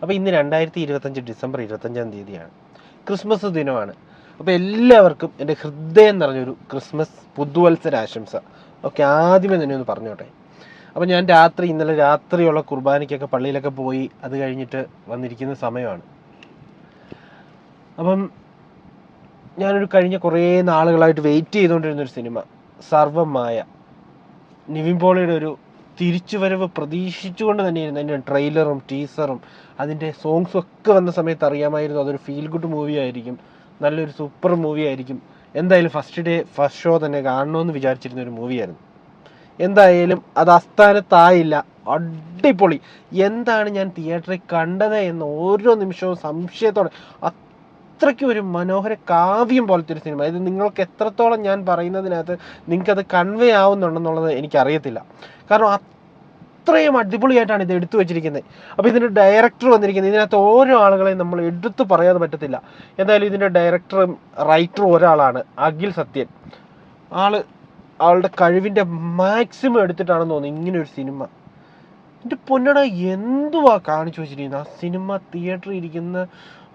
അപ്പോൾ ഇന്ന് രണ്ടായിരത്തി ഇരുപത്തഞ്ച് ഡിസംബർ ഇരുപത്തഞ്ചാം തീയതിയാണ്. ക്രിസ്മസ് ദിനമാണ്. അപ്പോൾ എല്ലാവർക്കും എന്റെ ഹൃദയം നിറഞ്ഞൊരു ക്രിസ്മസ് പുതുവത്സര ആശംസ ഓക്കെ ആദ്യമേ തന്നെ ഒന്ന് പറഞ്ഞോട്ടെ. അപ്പോൾ ഞാൻ രാത്രി ഇന്നലെ രാത്രിയുള്ള കുർബാനയ്ക്കൊക്കെ പള്ളിയിലൊക്കെ പോയി അത് കഴിഞ്ഞിട്ട് വന്നിരിക്കുന്ന സമയമാണ്. അപ്പം ഞാനൊരു കഴിഞ്ഞ കുറേ നാളുകളായിട്ട് വെയിറ്റ് ചെയ്തുകൊണ്ടിരുന്ന ഒരു സിനിമ സർവമായ നിവിൻ പോളിയുടെ ഒരു തിരിച്ചുവരവ് പ്രതീക്ഷിച്ചുകൊണ്ട് തന്നെയായിരുന്നു. അതിന്റെ ട്രെയിലറും ടീസറും അതിന്റെ സോങ്സും ഒക്കെ വന്ന സമയത്ത് അറിയാമായിരുന്നു അതൊരു ഫീൽ ഗുഡ് മൂവി ആയിരിക്കും നല്ലൊരു സൂപ്പർ മൂവി ആയിരിക്കും. എന്തായാലും ഫസ്റ്റ് ഡേ ഫസ്റ്റ് ഷോ തന്നെ കാണണമെന്ന് വിചാരിച്ചിരുന്ന ഒരു മൂവിയായിരുന്നു എന്തായാലും അത് അസ്ഥാനത്തായില്ല. അടിപൊളി. എന്താണ് ഞാൻ തിയേറ്ററിൽ കണ്ടത് എന്ന് ഓരോ നിമിഷവും സംശയത്തോടെ അത്രയ്ക്കും ഒരു മനോഹര കാവ്യം പോലത്തെ ഒരു സിനിമ. ഇത് നിങ്ങൾക്ക് എത്രത്തോളം ഞാൻ പറയുന്നതിനകത്ത് നിങ്ങൾക്കത് കൺവേ ആവുന്നുണ്ടെന്നുള്ളത് എനിക്കറിയത്തില്ല. കാരണം അത്രയും അടിപൊളിയായിട്ടാണ് ഇത് എടുത്തു വെച്ചിരിക്കുന്നത്. അപ്പോൾ ഇതിന്റെ ഡയറക്ടർ വന്നിരിക്കുന്നത് ഇതിനകത്ത് ഓരോ ആളുകളെയും നമ്മൾ എടുത്തു പറയാതെ പറ്റത്തില്ല. എന്തായാലും ഇതിന്റെ ഡയറക്ടറും റൈറ്ററും ഒരാളാണ് അഖിൽ സത്യൻ. ആൾ ആളുടെ കഴിവിന്റെ മാക്സിമം എടുത്തിട്ടാണെന്ന് തോന്നുന്നു ഇങ്ങനെ ഒരു സിനിമ. എന്റെ പൊന്നട എന്തുവാ കാണിച്ചു വെച്ചിരിക്കുന്നത് ആ സിനിമ തിയേറ്ററിൽ ഇരിക്കുന്ന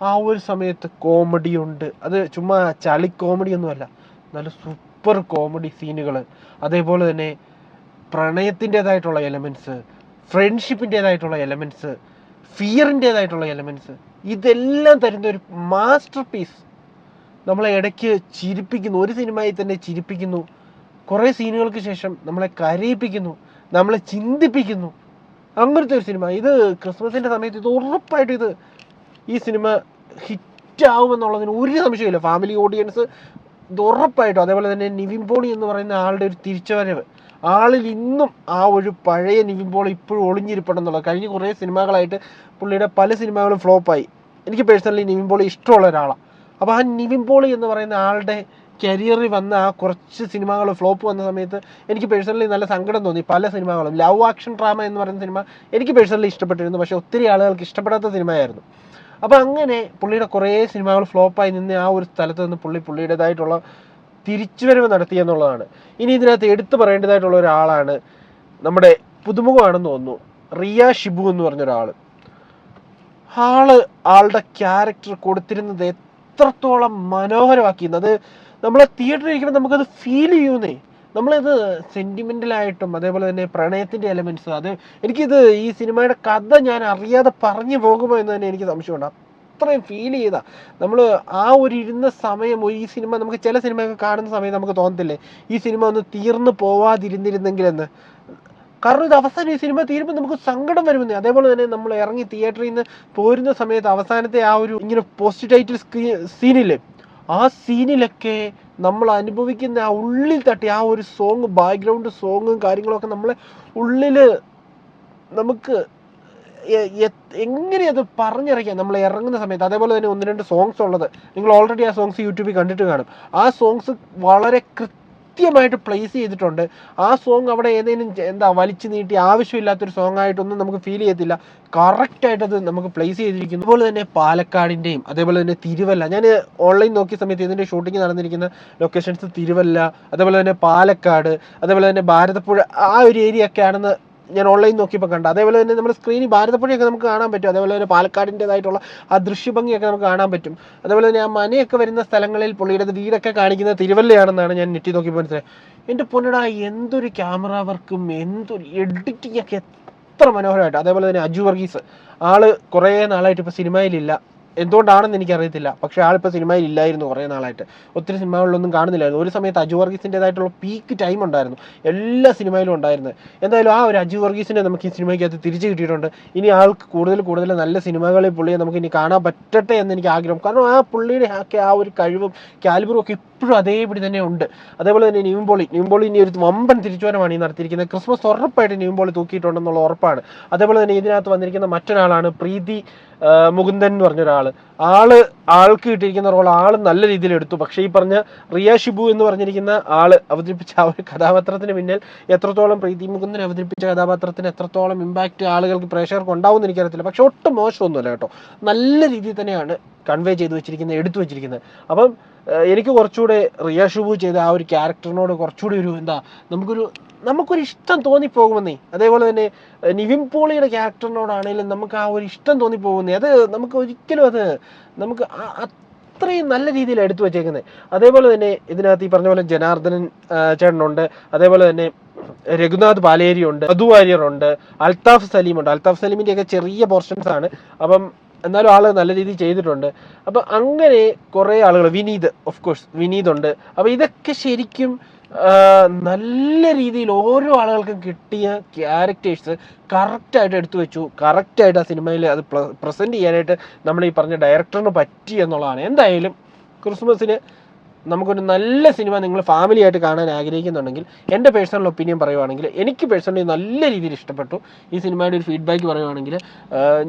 ആ ഒരു സമയത്ത് കോമഡി ഉണ്ട്. അത് ചുമ്മാ ചളി കോമഡി ഒന്നുമല്ല. നല്ല സൂപ്പർ കോമഡി സീനുകൾ അതേപോലെ തന്നെ പ്രണയത്തിന്റെതായിട്ടുള്ള എലമെന്റ്സ് ഫ്രണ്ട്ഷിപ്പിന്റെതായിട്ടുള്ള എലമെന്റ്സ് ഫിയറിന്റെതായിട്ടുള്ള എലമെന്റ്സ് ഇതെല്ലാം തരുന്ന ഒരു മാസ്റ്റർ പീസ് നമ്മളെ ഇടയ്ക്ക് ചിരിപ്പിക്കുന്നു. ഒരു സിനിമയിൽ തന്നെ ചിരിപ്പിക്കുന്നു. കുറേ സീനുകൾക്ക് ശേഷം നമ്മളെ കരയിപ്പിക്കുന്നു. നമ്മളെ ചിന്തിപ്പിക്കുന്നു. അങ്ങനത്തെ ഒരു സിനിമ ഇത് ക്രിസ്മസിന്റെ സമയത്ത് ഇത് ഉറപ്പായിട്ട് ഇത് ഈ സിനിമ ഹിറ്റ് ആവുമെന്നുള്ളതിന് ഒരു സംശയമില്ല ഫാമിലി ഓഡിയൻസ് ഇത് ഉറപ്പായിട്ടും അതേപോലെ തന്നെ നിവിൻ എന്ന് പറയുന്ന ആളുടെ ഒരു തിരിച്ചുവരവ് ആളിൽ ഇന്നും ആ ഒരു പഴയ നിവിൻ ഇപ്പോഴും ഇപ്പോഴും ഒളിഞ്ഞിരിപ്പുണ്ടെന്നുള്ളത് കഴിഞ്ഞ കുറേ സിനിമകളായിട്ട് പുള്ളിയുടെ പല സിനിമകളും ഫ്ലോപ്പായി എനിക്ക് പേഴ്സണലി നിവിൻ ഇഷ്ടമുള്ള ഒരാളാണ് അപ്പോൾ ആ നിവിൻ എന്ന് പറയുന്ന ആളുടെ കരിയറിൽ വന്ന ആ കുറച്ച് സിനിമകൾ ഫ്ലോപ്പ് വന്ന സമയത്ത് എനിക്ക് പേഴ്സണലി നല്ല സങ്കടം തോന്നി. പല സിനിമകളും. ലവ് ആക്ഷൻ ഡ്രാമ എന്ന് പറയുന്ന സിനിമ എനിക്ക് പേഴ്സണലി ഇഷ്ടപ്പെട്ടിരുന്നു. പക്ഷേ ഒത്തിരി ആളുകൾക്ക് ഇഷ്ടപ്പെടാത്ത സിനിമയായിരുന്നു. അപ്പോൾ അങ്ങനെ പുള്ളിയുടെ കുറേ സിനിമകൾ ഫ്ലോപ്പായി നിന്ന് ആ ഒരു സ്ഥലത്ത് നിന്ന് പുള്ളി പുള്ളിയുടേതായിട്ടുള്ള തിരിച്ചുവരവ് നടത്തി എന്നുള്ളതാണ്. ഇനി ഇതിനകത്ത് എടുത്തു പറയേണ്ടതായിട്ടുള്ള ഒരാളാണ് നമ്മുടെ പുതുമുഖമാണെന്ന് തോന്നുന്നു. റിയ ഷിബു എന്ന് പറഞ്ഞ ഒരാൾ ആൾ ആളുടെ ക്യാരക്ടർ കൊടുത്തിരുന്നത് എത്രത്തോളം മനോഹരമാക്കിയിരുന്നു അത് നമ്മളെ തിയേറ്ററിൽ ഇരിക്കുമ്പോൾ നമുക്കത് ഫീൽ ചെയ്യുന്നേ. നമ്മളിത് സെന്റിമെന്റലായിട്ടും അതേപോലെ തന്നെ പ്രണയത്തിന്റെ എലമെന്റ്സ് അത് എനിക്കിത് ഈ സിനിമയുടെ കഥ ഞാൻ അറിയാതെ പറഞ്ഞു പോകുമോ എന്ന് തന്നെ എനിക്ക് സംശയമുണ്ട്. അത്രയും ഫീൽ ചെയ്താ. നമ്മൾ ആ ഒരു ഇരുന്ന സമയം ഈ സിനിമ നമുക്ക് ചില സിനിമയൊക്കെ കാണുന്ന സമയം നമുക്ക് തോന്നത്തില്ലേ? ഈ സിനിമ ഒന്ന് തീർന്നു പോവാതിരുന്നിരുന്നെങ്കിലെന്ന്. കാരണം ഇത് അവസാനം ഈ സിനിമ തീരുമ്പോൾ നമുക്ക് സങ്കടം വരുമെന്നേ. അതേപോലെ തന്നെ നമ്മൾ ഇറങ്ങി തിയേറ്ററിൽ നിന്ന് പോരുന്ന സമയത്ത് അവസാനത്തെ ആ ഒരു ഇങ്ങനെ പോസ്റ്റ് ടൈറ്റിൽ സീനില്ലേ ആ സീനിലൊക്കെ നമ്മൾ അനുഭവിക്കുന്ന ആ ഉള്ളിൽ തട്ടി ആ ഒരു സോങ് ബാക്ക്ഗ്രൗണ്ട് സോങ്ങും കാര്യങ്ങളൊക്കെ നമ്മളെ ഉള്ളിൽ നമുക്ക് എങ്ങനെ അത് പറഞ്ഞറിയിക്കാം? നമ്മൾ ഇറങ്ങുന്ന സമയത്ത് അതേപോലെ തന്നെ ഒന്ന് രണ്ട് സോങ്സ് ഉള്ളത്. നിങ്ങൾ ഓൾറെഡി ആ സോങ്സ് യൂട്യൂബിൽ കണ്ടിട്ട് കാണും. ആ സോങ്സ് വളരെ കൃത്യമായിട്ട് പ്ലേസ് ചെയ്തിട്ടുണ്ട്. ആ സോങ് അവിടെ ഏതെങ്കിലും എന്താ വലിച്ചു നീട്ടി ആവശ്യമില്ലാത്തൊരു സോങ് ആയിട്ടൊന്നും നമുക്ക് ഫീൽ ചെയ്യത്തില്ല. കറക്റ്റായിട്ടത് അത് നമുക്ക് പ്ലേസ് ചെയ്തിരിക്കുന്നു. അതുപോലെ തന്നെ പാലക്കാടിന്റെയും അതേപോലെ തന്നെ തിരുവല്ല. ഞാൻ ഓൺലൈൻ നോക്കിയ സമയത്ത് ഇതിന്റെ ഷൂട്ടിംഗ് നടന്നിരിക്കുന്ന ലൊക്കേഷൻസ് തിരുവല്ല അതേപോലെ തന്നെ പാലക്കാട് അതേപോലെ തന്നെ ഭാരതപ്പുഴ ആ ഒരു ഏരിയ ഒക്കെ ആണെന്ന് ഞാൻ ഓൺലൈൻ നോക്കിയപ്പോൾ കണ്ട. അതേപോലെ തന്നെ നമ്മുടെ സ്ക്രീനിൽ ഭാരതപ്പുഴയൊക്കെ നമുക്ക് കാണാൻ പറ്റും. അതേപോലെ തന്നെ പാലക്കാടിന്റെതായിട്ടുള്ള ആ ദൃശ്യഭംഗിയൊക്കെ നമുക്ക് കാണാൻ പറ്റും. അതേപോലെ തന്നെ ആ മനയൊക്കെ വരുന്ന സ്ഥലങ്ങളിൽ പുള്ളിയുടെ വീടൊക്കെ കാണിക്കുന്നത് തിരുവല്ലയാണെന്നാണ് ഞാൻ നെറ്റി നോക്കി മനസ്സിലായത്. എന്റെ പൊന്നടാ എന്തൊരു ക്യാമറ വർക്കും എന്തൊരു എഡിറ്റിംഗ് ഒക്കെ എത്ര മനോഹരമായിട്ട്. അതേപോലെ തന്നെ അജു വർഗീസ്. ആൾ കുറേ നാളായിട്ട് ഇപ്പോൾ സിനിമയിലില്ല എന്തുകൊണ്ടാണെന്ന് എനിക്കറിയത്തില്ല. പക്ഷെ ആളിപ്പോൾ സിനിമയിൽ ഇല്ലായിരുന്നു കുറേ നാളായിട്ട്. ഒത്തിരി സിനിമകളിലൊന്നും കാണുന്നില്ലായിരുന്നു. ഒരു സമയത്ത് അജു വർഗീസിന്റെതായിട്ടുള്ള പീക്ക് ടൈം ഉണ്ടായിരുന്നു. എല്ലാ സിനിമയിലും ഉണ്ടായിരുന്നു. എന്തായാലും ആ ഒരു അജു വർഗീസിനെ നമുക്ക് ഈ സിനിമയ്ക്കകത്ത് തിരിച്ചു കിട്ടിയിട്ടുണ്ട്. ഇനി ആൾക്ക് കൂടുതൽ കൂടുതൽ നല്ല സിനിമകളിൽ പുള്ളിയെ നമുക്ക് ഇനി കാണാൻ പറ്റട്ടെ എന്ന് എനിക്ക് ആഗ്രഹം. കാരണം ആ പുള്ളിയുടെ ആ ഒരു കഴിവും കാലിബറും ഒക്കെ ഇപ്പോഴും അതേപടി തന്നെ ഉണ്ട്. അതേപോലെ തന്നെ ന്യൂംബോളി ന്യൂംബോളി ഇനി ഒരു വമ്പൻ തിരിച്ചുവരമാണ് ഈ നടത്തിയിരിക്കുന്നത്. ക്രിസ്മസ് ഉറപ്പായിട്ട് ന്യൂംബോളി തൂക്കിയിട്ടുണ്ടെന്നുള്ള ഉറപ്പാണ്. അതേപോലെ തന്നെ ഇതിനകത്ത് വന്നിരിക്കുന്ന മറ്റൊരാളാണ് പ്രീതി മുകുന്ദൻ എന്ന് പറഞ്ഞ ഒരാൾ ആൾ ആൾക്ക് കിട്ടിയിരിക്കുന്ന റോൾ ആൾ നല്ല രീതിയിൽ എടുത്തു. പക്ഷേ ഈ പറഞ്ഞ റിയ ഷിബു എന്ന് പറഞ്ഞിരിക്കുന്ന ആൾ അവതരിപ്പിച്ച ആ ഒരു കഥാപാത്രത്തിന് പിന്നിൽ എത്രത്തോളം പ്രീതി മുകുന്ദൻ അവതരിപ്പിച്ച കഥാപാത്രത്തിന് എത്രത്തോളം ഇമ്പാക്റ്റ് ആളുകൾക്ക് പ്രേക്ഷകർക്ക് ഉണ്ടാവും എന്ന് എനിക്കറിയത്തില്ല. പക്ഷെ ഒട്ടും മോശമൊന്നുമല്ല കേട്ടോ. നല്ല രീതിയിൽ തന്നെയാണ് കൺവേ ചെയ്ത് വെച്ചിരിക്കുന്നത് എടുത്തു വെച്ചിരിക്കുന്നത്. അപ്പം എനിക്ക് കുറച്ചുകൂടെ റിയാഷുബു ചെയ്ത ആ ഒരു ക്യാരക്ടറിനോട് കുറച്ചുകൂടി ഒരു എന്താ നമുക്കൊരു നമുക്കൊരു ഇഷ്ടം തോന്നിപ്പോകുമെന്നേ. അതേപോലെ തന്നെ നിവിൻ പോളിയുടെ ക്യാരക്ടറിനോടാണെങ്കിലും നമുക്ക് ആ ഒരു ഇഷ്ടം തോന്നിപ്പോകുന്നേ അത് നമുക്ക് ഒരിക്കലും അത് നമുക്ക് അത്രയും നല്ല രീതിയിൽ എടുത്തു വച്ചേക്കുന്നത് അതേപോലെ തന്നെ ഇതിനകത്ത് ഈ പറഞ്ഞ പോലെ ജനാർദ്ദനൻ ചേട്ടനുണ്ട്. അതേപോലെ തന്നെ രഘുനാഥ് പാലേരി ഉണ്ട് മധു ഉണ്ട് അൽത്താഫ് സലീം ഉണ്ട് അൽത്താഫ് സലീമിന്റെ ഒക്കെ ചെറിയ പോർഷൻസ് ആണ്. അപ്പം എന്നാലും ആൾ നല്ല രീതിയിൽ ചെയ്തിട്ടുണ്ട്. അപ്പോൾ അങ്ങനെ കുറേ ആളുകൾ വിനീത് ഓഫ് കോഴ്സ് വിനീത് ഉണ്ട്. അപ്പോൾ ഇതൊക്കെ ശരിക്കും നല്ല രീതിയിൽ ഓരോ ആളുകൾക്കും കിട്ടിയ ക്യാരക്ടേഴ്സ് കറക്റ്റായിട്ട് എടുത്തു വെച്ചു. കറക്റ്റായിട്ട് ആ സിനിമയിൽ അത് പ്രസന്റ് ചെയ്യാനായിട്ട് നമ്മൾ ഈ പറഞ്ഞ ഡയറക്ടറിന് പറ്റി എന്നുള്ളതാണ്. എന്തായാലും ക്രിസ്മസിന് നമുക്കൊരു നല്ല സിനിമ നിങ്ങൾ ഫാമിലി ആയിട്ട് കാണാൻ ആഗ്രഹിക്കുന്നുണ്ടെങ്കിൽ എന്റെ പേഴ്സണൽ ഒപ്പീനിയൻ പറയുവാണെങ്കിൽ എനിക്ക് പേഴ്സണലി നല്ല രീതിയിൽ ഇഷ്ടപ്പെട്ടു. ഈ സിനിമയുടെ ഒരു ഫീഡ്ബാക്ക് പറയുവാണെങ്കിൽ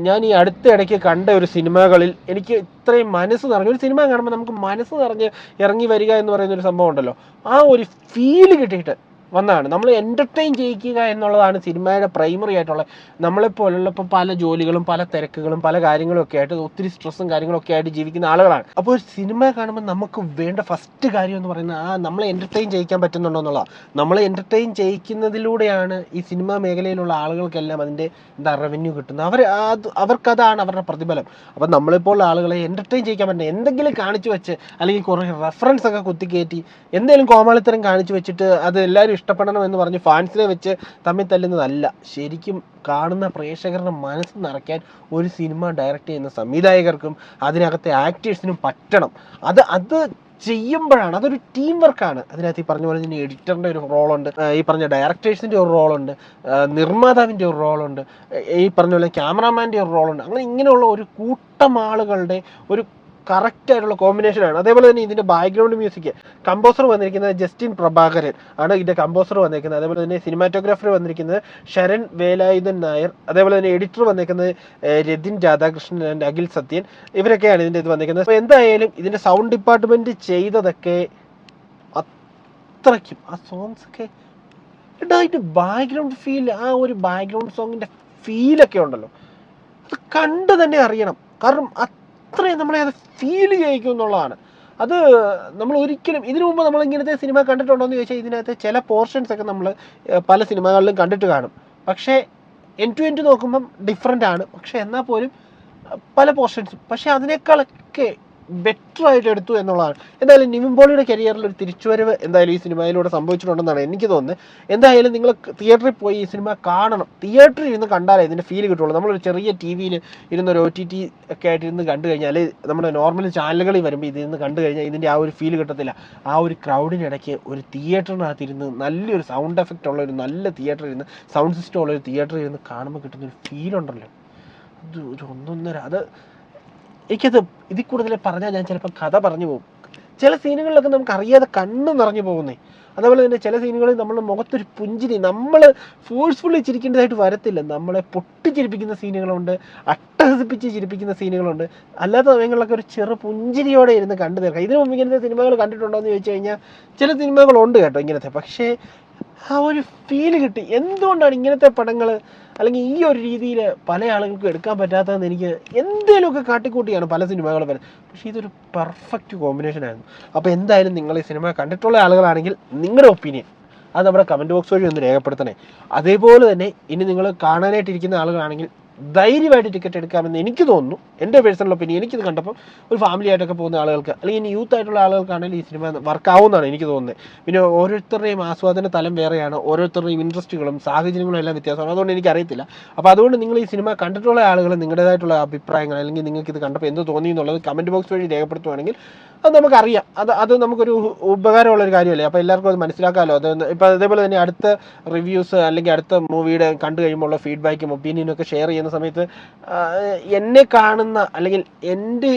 ഞാൻ ഈ അടുത്ത ഇടയ്ക്ക് കണ്ട ഒരു സിനിമകളിൽ എനിക്ക് ഇത്രയും മനസ്സ് നിറഞ്ഞു. ഒരു സിനിമ കാണുമ്പോൾ നമുക്ക് മനസ്സ് നിറഞ്ഞ് ഇറങ്ങി വരിക എന്ന് പറയുന്ന ഒരു സംഭവം ഉണ്ടല്ലോ. ആ ഒരു ഫീൽ കിട്ടിയിട്ട് വന്നതാണ്. നമ്മൾ എന്റർടൈൻ ചെയ്യിക്കുക എന്നുള്ളതാണ് സിനിമയുടെ പ്രൈമറി ആയിട്ടുള്ള നമ്മളെപ്പോലുള്ള ഇപ്പോൾ പല ജോലികളും പല തിരക്കുകളും പല കാര്യങ്ങളും ഒക്കെ ആയിട്ട് ഒത്തിരി സ്ട്രെസ്സും കാര്യങ്ങളും ഒക്കെ ആയിട്ട് ജീവിക്കുന്ന ആളുകളാണ്. അപ്പോൾ ഒരു സിനിമ കാണുമ്പോൾ നമുക്ക് വേണ്ട ഫസ്റ്റ് കാര്യം എന്ന് പറയുന്നത് ആ നമ്മളെ എന്റർടൈൻ ചെയ്യിക്കാൻ പറ്റുന്നുണ്ടോ എന്നുള്ളതാണ്. നമ്മളെ എന്റർടൈൻ ചെയ്യിക്കുന്നതിലൂടെയാണ് ഈ സിനിമാ മേഖലയിലുള്ള ആളുകൾക്കെല്ലാം അതിന്റെ എന്താ റവന്യൂ കിട്ടുന്നത്. അവർ അത് അവർക്കതാണ് അവരുടെ പ്രതിഫലം. അപ്പം നമ്മളിപ്പോൾ ആളുകളെ എന്റർടൈൻ ചെയ്യിക്കാൻ പറ്റുന്ന എന്തെങ്കിലും കാണിച്ചു വെച്ച് അല്ലെങ്കിൽ കുറേ റെഫറൻസ് ഒക്കെ കുത്തിക്കയറ്റി എന്തെങ്കിലും കോമാളിത്തരം കാണിച്ചു വെച്ചിട്ട് അത് എല്ലാവരും ഇഷ്ടപ്പെടണം എന്ന് പറഞ്ഞ് ഫാൻസിനെ വെച്ച് തമ്മിൽ തല്ലുന്നതല്ല. ശരിക്കും കാണുന്ന പ്രേക്ഷകരുടെ മനസ്സ് നിറയ്ക്കാൻ ഒരു സിനിമ ഡയറക്റ്റ് ചെയ്യുന്ന സംവിധായകർക്കും അതിനകത്തെ ആക്ടേഴ്സിനും പറ്റണം. അത് അത് ചെയ്യുമ്പോഴാണ് അതൊരു ടീം വർക്കാണ്. അതിനകത്ത് ഈ പറഞ്ഞ പോലെ തന്നെ എഡിറ്ററിന്റെ ഒരു റോളുണ്ട് ഈ പറഞ്ഞ ഡയറക്ടേഴ്സിന്റെ ഒരു റോളുണ്ട് നിർമ്മാതാവിന്റെ ഒരു റോളുണ്ട് ഈ പറഞ്ഞ പോലെ ക്യാമറാമാന്റെ ഒരു റോളുണ്ട്. അങ്ങനെ ഇങ്ങനെയുള്ള ഒരു കൂട്ടം ആളുകളുടെ ഒരു കറക്റ്റ് ആയിട്ടുള്ള കോമ്പിനേഷനാണ് അതേപോലെ തന്നെ ഇതിന്റെ ബാക്ക്ഗ്രൗണ്ട് മ്യൂസിക് കമ്പോസർ വന്നിരിക്കുന്നത് ജസ്റ്റിൻ പ്രഭാകരൻ ആണ് ഇതിന്റെ കമ്പോസർ വന്നിരിക്കുന്നത്. അതേപോലെ തന്നെ സിനിമാറ്റോഗ്രാഫർ വന്നിരിക്കുന്നത് ശരൺ വേലായുധൻ നായർ. അതേപോലെ തന്നെ എഡിറ്റർ വന്നിരിക്കുന്നത് രതിൻ രാധാകൃഷ്ണൻ ആൻഡ് അഖിൽ സത്യൻ. ഇവരൊക്കെയാണ് ഇതിന്റെ ഇത് വന്നിരിക്കുന്നത്. അപ്പോൾ എന്തായാലും ഇതിന്റെ സൗണ്ട് ഡിപ്പാർട്ട്മെന്റ് ചെയ്തതൊക്കെ അത്രയ്ക്കും. ആ സോങ്സ് ഒക്കെ ബാക്ക്ഗ്രൗണ്ട് ഫീൽ ആ ഒരു ബാക്ക്ഗ്രൗണ്ട് സോങ്ങിന്റെ ഫീലൊക്കെ ഉണ്ടല്ലോ. അത് കണ്ടു തന്നെ അറിയണം. കാരണം അത്രയും നമ്മളെ അത് ഫീൽ ചെയ്യിക്കും എന്നുള്ളതാണ് അത് നമ്മൾ ഒരിക്കലും ഇതിനു മുമ്പ് നമ്മൾ ഇങ്ങനത്തെ സിനിമ കണ്ടിട്ടുണ്ടോ എന്ന് ചോദിച്ചാൽ ഇതിനകത്ത് ചില പോർഷൻസ് ഒക്കെ നമ്മൾ പല സിനിമകളിലും കണ്ടിട്ട് കാണും. പക്ഷേ എൻ ടു എൻ ടു നോക്കുമ്പം ഡിഫറെന്റ് ആണ്. പക്ഷേ എന്നാൽ പോലും പല പോർഷൻസും പക്ഷേ അതിനേക്കാളൊക്കെ ബെറ്റർ ആയിട്ട് എടുത്തു എന്നുള്ളതാണ്. എന്തായാലും നിവിൻ പോളിയുടെ കരിയറിൽ ഒരു തിരിച്ചുവരവ് എന്തായാലും ഈ സിനിമയിലൂടെ സംഭവിച്ചിട്ടുണ്ടെന്നാണ് എനിക്ക് തോന്നുന്നത്. എന്തായാലും നിങ്ങൾ തിയേറ്ററിൽ പോയി ഈ സിനിമ കാണണം. തിയേറ്ററിൽ ഇരുന്ന് കണ്ടാലേ ഇതിന്റെ ഫീൽ കിട്ടുള്ളൂ. നമ്മളൊരു ചെറിയ ടി വിയിൽ ഇരുന്ന് ഒരു ഒ ടി ടി ഒക്കെ ആയിട്ട് ഇരുന്ന് കണ്ടു കഴിഞ്ഞാൽ നമ്മുടെ നോർമൽ ചാനലുകളിൽ വരുമ്പോൾ ഇതിരുന്ന് കണ്ടു കഴിഞ്ഞാൽ ഇതിന്റെ ആ ഒരു ഫീൽ കിട്ടത്തില്ല. ആ ഒരു ക്രൗഡിനിടയ്ക്ക് ഒരു തിയേറ്ററിനകത്ത് ഇരുന്ന് നല്ലൊരു സൗണ്ട് എഫക്റ്റ് ഉള്ള ഒരു നല്ല തിയേറ്ററിൽ ഇരുന്ന് സൗണ്ട് സിസ്റ്റം ഉള്ള ഒരു തിയേറ്ററിൽ ഇരുന്ന് കാണുമ്പോൾ കിട്ടുന്ന ഒരു ഫീൽ ഒരു ഒന്നൊന്നര അത് എനിക്കത് ഇതിൽ കൂടുതൽ പറഞ്ഞാൽ ഞാൻ ചിലപ്പോൾ കഥ പറഞ്ഞു പോകും. ചില സീനുകളിലൊക്കെ നമുക്ക് അറിയാതെ കണ്ണു നിറഞ്ഞു പോകുന്നേ. അതേപോലെ തന്നെ ചില സീനുകളിൽ നമ്മൾ മുഖത്തൊരു പുഞ്ചിരി നമ്മൾ ഫോഴ്സ്ഫുള്ളി ചിരിക്കേണ്ടതായിട്ട് വരത്തില്ല. നമ്മളെ പൊട്ടിച്ചിരിപ്പിക്കുന്ന സീനുകളുണ്ട് അട്ടഹസിപ്പിച്ച് ചിരിപ്പിക്കുന്ന സീനുകളുണ്ട്. അല്ലാത്ത സമയങ്ങളിലൊക്കെ ഒരു ചെറു പുഞ്ചിരിയോടെ ഇരുന്ന് കണ്ടു തീർക്കാം. ഇതിനു മുമ്പ് ഇങ്ങനത്തെ സിനിമകൾ കണ്ടിട്ടുണ്ടോ എന്ന് ചോദിച്ചു കഴിഞ്ഞാൽ ചില സിനിമകളുണ്ട് കേട്ടോ ഇങ്ങനത്തെ. പക്ഷേ ആ ഒരു ഫീൽ കിട്ടി. എന്തുകൊണ്ടാണ് ഇങ്ങനത്തെ പടങ്ങൾ അല്ലെങ്കിൽ ഈ ഒരു രീതിയിൽ പല ആളുകൾക്കും എടുക്കാൻ പറ്റാത്തതെന്ന് എനിക്ക് എന്തെങ്കിലുമൊക്കെ കാട്ടിക്കൂട്ടിയാണ് പല സിനിമകളും വരുന്നത്. പക്ഷേ ഇതൊരു പെർഫെക്റ്റ് കോമ്പിനേഷൻ ആയിരുന്നു. അപ്പോൾ എന്തായാലും നിങ്ങൾ ഈ സിനിമ കണ്ടിട്ടുള്ള ആളുകളാണെങ്കിൽ നിങ്ങളുടെ ഒപ്പീനിയൻ അത് നമ്മുടെ കമന്റ് ബോക്സ് വഴി ഒന്ന് രേഖപ്പെടുത്തണേ. അതേപോലെ തന്നെ ഇനി നിങ്ങൾ കാണാനായിട്ടിരിക്കുന്ന ആളുകളാണെങ്കിൽ ധൈര്യമായിട്ട് ടിക്കറ്റ് എടുക്കാമെന്ന് എനിക്ക് തോന്നുന്നു. എന്റെ പേഴ്സണൽ ഒപ്പീനിയൻ എനിക്കിത് കണ്ടപ്പോൾ ഒരു ഫാമിലി ആയിട്ടൊക്കെ പോകുന്ന ആളുകൾക്ക് അല്ലെങ്കിൽ യൂത്ത് ആയിട്ടുള്ള ആളുകൾക്കാണെങ്കിൽ ഈ സിനിമ വർക്ക് ആവുമെന്നാണ് എനിക്ക് തോന്നുന്നത്. പിന്നെ ഓരോരുത്തരുടെയും ആസ്വാദന തലം വേറെയാണ് ഓരോരുത്തരുടെയും ഇൻട്രസ്റ്റുകളും സാഹചര്യങ്ങളും എല്ലാം വ്യത്യാസമാണ്. അതുകൊണ്ട് എനിക്ക് അറിയത്തില്ല. അപ്പോൾ അതുകൊണ്ട് നിങ്ങൾ ഈ സിനിമ കണ്ടിട്ടുള്ള ആളുകൾ നിങ്ങളുടേതായിട്ടുള്ള അഭിപ്രായങ്ങൾ അല്ലെങ്കിൽ നിങ്ങൾക്ക് ഇത് കണ്ടപ്പോൾ എന്ത് തോന്നി എന്നുള്ളത് കമന്റ് ബോക്സ് വഴി രേഖപ്പെടുത്തുവാണെങ്കിൽ അത് നമുക്കറിയാം. അത് അത് നമുക്കൊരു ഉപകാരമുള്ളൊരു കാര്യമല്ലേ? അപ്പോൾ എല്ലാവർക്കും അത് മനസ്സിലാക്കാമല്ലോ അത് ഇപ്പോൾ അതേപോലെ തന്നെ അടുത്ത റിവ്യൂസ് അല്ലെങ്കിൽ അടുത്ത മൂവിയുടെ കണ്ടു കഴിയുമ്പോൾ ഉള്ള ഫീഡ്ബാക്കും ഒപ്പീനിയനും ഒക്കെ ഷെയർ ചെയ്യുന്ന സമയത്ത് എന്നെ കാണുന്ന അല്ലെങ്കിൽ എന്റെ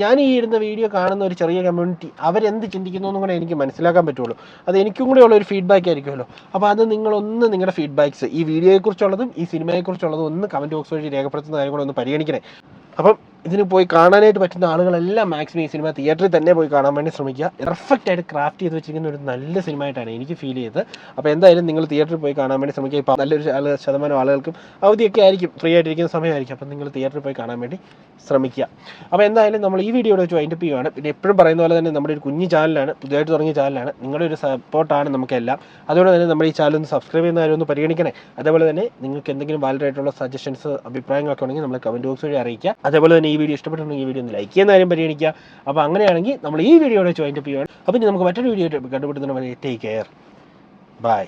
ഞാൻ ഈ ഇടുന്ന വീഡിയോ കാണുന്ന ഒരു ചെറിയ കമ്മ്യൂണിറ്റി അവരെന്ത് ചിന്തിക്കുന്നു എന്നും കൂടെ എനിക്ക് മനസ്സിലാക്കാൻ പറ്റുള്ളൂ. അത് എനിക്കും കൂടെ ഉള്ള ഒരു ഫീഡ്ബാക്ക് ആയിരിക്കുമല്ലോ. അപ്പോൾ അത് നിങ്ങളൊന്ന് നിങ്ങളുടെ ഫീഡ്ബാക്ക്സ് ഈ വീഡിയോയെക്കുറിച്ചുള്ളതും ഈ സിനിമയെക്കുറിച്ചുള്ളതും ഒന്ന് കമന്റ് ബോക്സ് വഴി രേഖപ്പെടുത്തുന്ന കാര്യം ഒന്ന് പരിഗണിക്കണേ. അപ്പം ഇതിന് പോയി കാണാനായിട്ട് പറ്റുന്ന ആളുകളെല്ലാം മാക്സിമം ഈ സിനിമ തിയേറ്ററിൽ തന്നെ പോയി കാണാൻ വേണ്ടി ശ്രമിക്കുക. പെർഫെക്റ്റ് ആയിട്ട് ക്രാഫ്റ്റ് ചെയ്ത് വെച്ചിരിക്കുന്ന ഒരു നല്ല സിനിമ ആയിട്ടാണ് എനിക്ക് ഫീൽ ചെയ്തത്. അപ്പോൾ എന്തായാലും നിങ്ങൾ തിയേറ്ററിൽ പോയി കാണാൻ വേണ്ടി ശ്രമിക്കുക. ഇപ്പോൾ നല്ലൊരു ശതമാനം ആളുകൾക്കും അവധിയൊക്കെ ആയിരിക്കും. ഫ്രീ ആയിട്ടിരിക്കുന്ന സമയമായിരിക്കും. അപ്പം നിങ്ങൾ തിയേറ്ററിൽ പോയി കാണാൻ വേണ്ടി ശ്രമിക്കുക. അപ്പോൾ എന്തായാലും നമ്മൾ ഈ വീഡിയോയുടെ വെച്ച് വൈൻഡപ്പ് ചെയ്യുവാണ്. പിന്നെ എപ്പോഴും പറയുന്ന പോലെ തന്നെ നമ്മുടെ ഒരു കുഞ്ഞു ചാനലാണ് പുതിയതായിട്ട് തുടങ്ങിയ ചാനലാണ്. നിങ്ങളുടെ ഒരു സപ്പോർട്ടാണ് നമുക്കെല്ലാം. അതുകൊണ്ട് തന്നെ നമ്മൾ ഈ ചാനൽ ഒന്ന് സബ്സ്ക്രൈബ് ചെയ്യുന്ന കാര്യം ഒന്ന് പരിഗണിക്കണേ. അതേപോലെ തന്നെ നിങ്ങൾക്ക് എന്തെങ്കിലും വാലിഡ് ആയിട്ടുള്ള സജഷൻസ് അഭിപ്രായങ്ങളൊക്കെ ഉണ്ടെങ്കിൽ നമ്മൾ കമന്റ് ബോക്സ് വഴി അറിയിക്കുക. അതേപോലെ തന്നെ ഈ വീഡിയോ ഇഷ്ടപ്പെട്ടുണ്ടെങ്കിൽ ഈ വീഡിയോ ഒന്ന് ലൈക്ക് ചെയ്യുന്ന കാര്യം പരിഗണിക്കുക. അപ്പോൾ അങ്ങനെയാണെങ്കിൽ നമ്മൾ ഈ വീഡിയോയുടെ ജോയിന്റ് അപ്പ് ചെയ്യുകയാണ് അപ്പോൾ ഇനി നമുക്ക് മറ്റൊരു വീഡിയോ കണ്ടുപിടുന്നവരെ ടേക്ക് കെയർ ബൈ